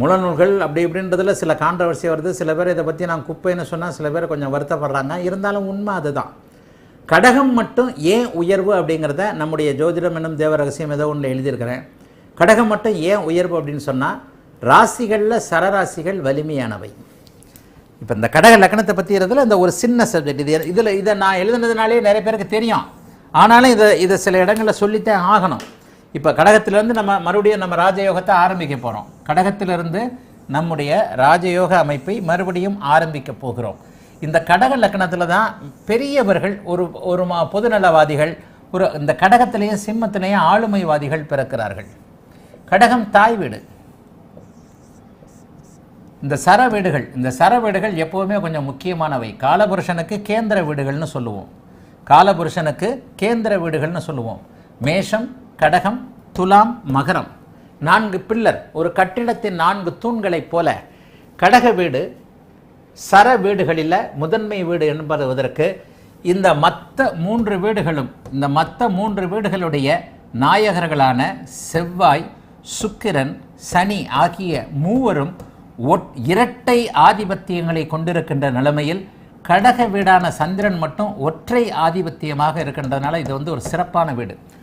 முழநூல்கள் அப்படி இப்படின்றதுல சில கான்ட்ரவர்சி வருது. சில பேர் இதை பற்றி நான் குப்பைன்னு சொன்னால் சில பேர் கொஞ்சம் வருத்தப்படுறாங்க. இருந்தாலும் உண்மை அதுதான். கடகம் மட்டும் ஏன் உயர்வு அப்படிங்கிறத நம்முடைய ஜோதிடம் என்னும் தேவ ரகசியம் ஏதோ ஒன்று எழுதியிருக்கிறேன். கடகம் மட்டும் ஏன் உயர்வு அப்படின்னு சொன்னால் ராசிகளில் சரராசிகள் வலிமையானவை. இப்போ இந்த கடக லக்கணத்தை பற்றி இருக்கிறதுல இந்த ஒரு சின்ன சப்ஜெக்ட் இது இதில் இதை நான் எழுதுனதுனாலே நிறைய பேருக்கு தெரியும். ஆனாலும் இதை இதை சில இடங்களில் சொல்லித்தான் ஆகணும். இப்போ கடகத்திலேருந்து நம்ம மறுபடியும் நம்ம ராஜயோகத்தை ஆரம்பிக்க போகிறோம் கடகத்திலிருந்து நம்முடைய ராஜயோக அமைப்பை மறுபடியும் ஆரம்பிக்க போகிறோம். இந்த கடக லக்கணத்தில் தான் பெரியவர்கள் ஒரு ஒரு மா பொதுநலவாதிகள் ஒரு இந்த கடகத்திலேயும் சிம்மத்திலேயும் ஆளுமைவாதிகள் பிறக்கிறார்கள். கடகம் தாய் வீடு. இந்த சர வீடுகள் இந்த சர வீடுகள் எப்போவுமே கொஞ்சம் முக்கியமானவை. காலபுருஷனுக்கு கேந்திர வீடுகள்னு சொல்லுவோம். காலபுருஷனுக்கு கேந்திர வீடுகள்னு சொல்லுவோம். மேஷம் கடகம் துலாம் மகரம். நான்கு பில்லர் ஒரு கட்டிடத்தின் நான்கு தூண்களைப் போல. கடக வீடு சர வீடுகளில் முதன்மை வீடு என்பதற்கு இந்த மற்ற மூன்று வீடுகளும் இந்த மற்ற மூன்று வீடுகளுடைய நாயகர்களான செவ்வாய் சுக்கிரன் சனி ஆகிய மூவரும் ஒட்- இரட்டை ஆதிபத்தியங்களை கொண்டிருக்கின்ற நிலைமையில் கடக வீடான சந்திரன் மட்டும் ஒற்றை ஆதிபத்தியமாக இருக்கின்றதுனால இது வந்து ஒரு சிறப்பான வீடு.